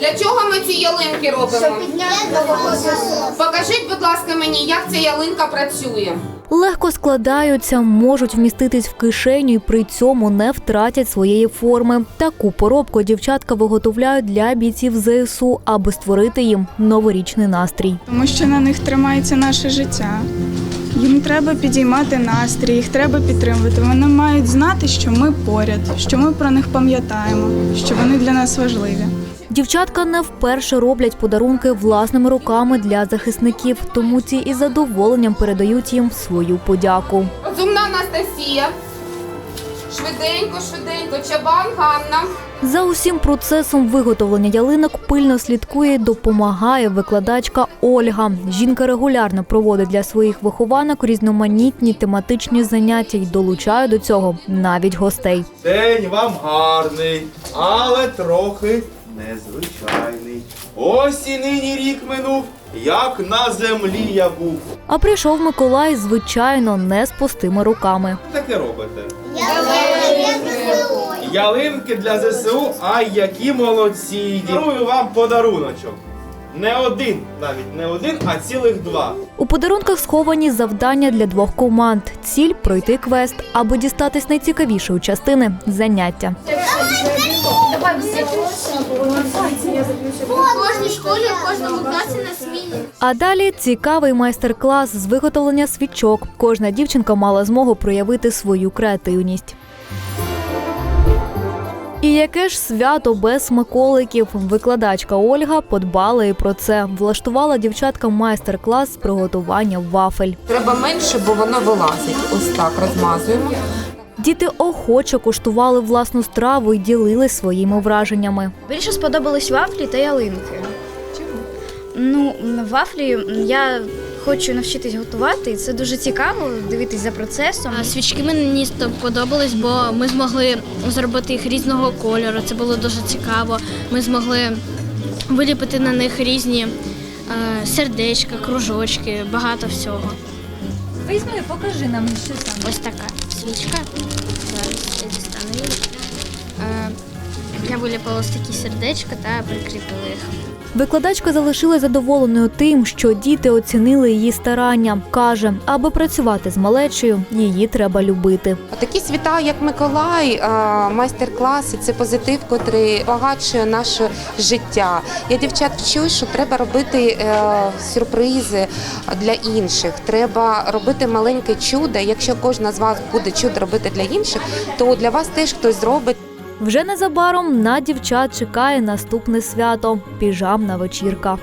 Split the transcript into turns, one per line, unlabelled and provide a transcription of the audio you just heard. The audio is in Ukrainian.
Для чого ми ці ялинки робимо? Покажіть, будь ласка, мені, як ця ялинка працює.
Легко складаються, можуть вміститись в кишеню і при цьому не втратять своєї форми. Таку поробку дівчатка виготовляють для бійців ЗСУ, аби створити їм новорічний настрій.
тому що на них тримається наше життя. Їм треба підіймати настрій, їх треба підтримувати. Вони мають знати, що ми поряд, що ми про них пам'ятаємо, що вони для нас важливі.
Дівчатка не вперше роблять подарунки власними руками для захисників, тому ці із задоволенням передають їм свою подяку.
Розумна Анастасія. Швиденько, швиденько. Чабан Ганна.
За усім процесом виготовлення ялинок пильно слідкує і допомагає викладачка Ольга. Жінка регулярно проводить для своїх вихованок різноманітні тематичні заняття і долучає до цього навіть гостей.
День вам гарний, але трохи незвичайний. Ось і нині рік минув, як на землі я був.
А прийшов Миколай, звичайно, не з пустими руками.
Таке робите? Ялинки для ЗСУ, ай які молодці! Дарую вам подаруночок. Не один, навіть не один, а цілих два.
У подарунках сховані завдання для двох команд. Ціль пройти квест, аби дістатись найцікавішої частини заняття.
В кожній школі, в кожному класі на зміні.
А далі цікавий майстер-клас з виготовлення свічок. Кожна дівчинка мала змогу проявити свою креативність. І яке ж свято без смаколиків? Викладачка Ольга подбала і про це. Влаштувала дівчаткам майстер-клас з приготування вафель.
Треба менше, бо воно вилазить. Ось так розмазуємо.
Діти охоче куштували власну страву і ділились своїми враженнями.
Більше сподобались вафлі та ялинки. Чому? Ну, вафлі я хочу навчитись готувати, і це дуже цікаво дивитись за процесом.
А Свічки мені сподобались, бо ми змогли зробити їх різного кольору. Це було дуже цікаво. Ми змогли виліпити на них різні е, сердечка, кружочки, багато всього.
Візьми, покажи нам, що саме.
Ось така свічка. Зараз я дістану її. Я виліпила ось такі сердечка та прикріпила їх.
Викладачка залишилась задоволеною тим, що діти оцінили її старання. Каже, аби працювати з малечею, її треба любити.
Такі свята, як Миколай, майстер-класи, це позитив, котрий багатшує наше життя. Я дівчат вчу, що треба робити е, сюрпризи для інших. Треба робити маленьке чудо. Якщо кожна з вас буде чудо робити для інших, то для вас теж хтось зробить.
Вже незабаром на дівчат чекає наступне свято піжамна вечірка.